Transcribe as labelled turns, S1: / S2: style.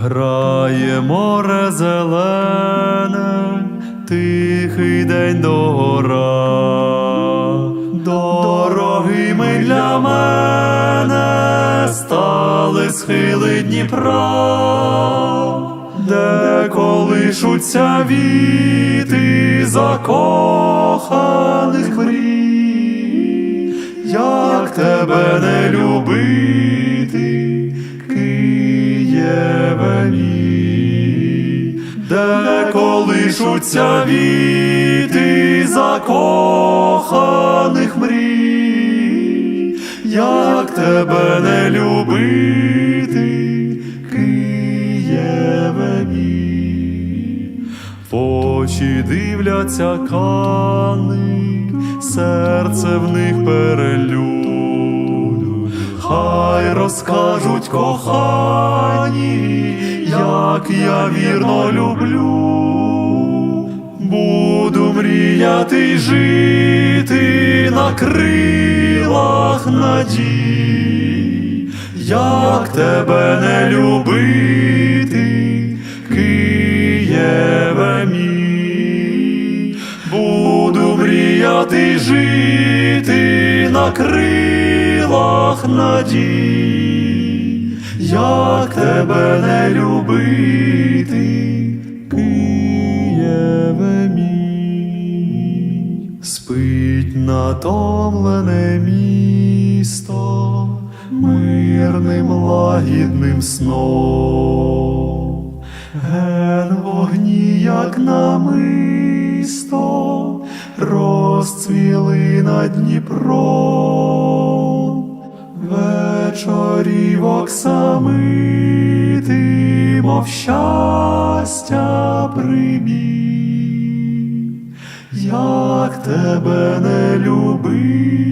S1: Грає море зелене, тихий день догора. Дорогими для мене стали схили Дніпра, де колишуться віти закоханих мрій, як тебе не любити, Києве мій, де колишуться віти закоханих мрій, як тебе не любити, Києве мій. Очі дивляться кани, серце в них перелюд. Хай розкажуть кохані, як я вірно люблю. Буду мріяти й жити на крилах надій, як тебе не любити, Києве мій, буду мріяти й жити на крилах надій, як тебе не любити, Києве мій, спить натомлене місто мирним лагідним сном, ген вогні, як намисто, розцвіли над Дніпром. Вечорів самити, мов щастя прибіг, як тебе не любити,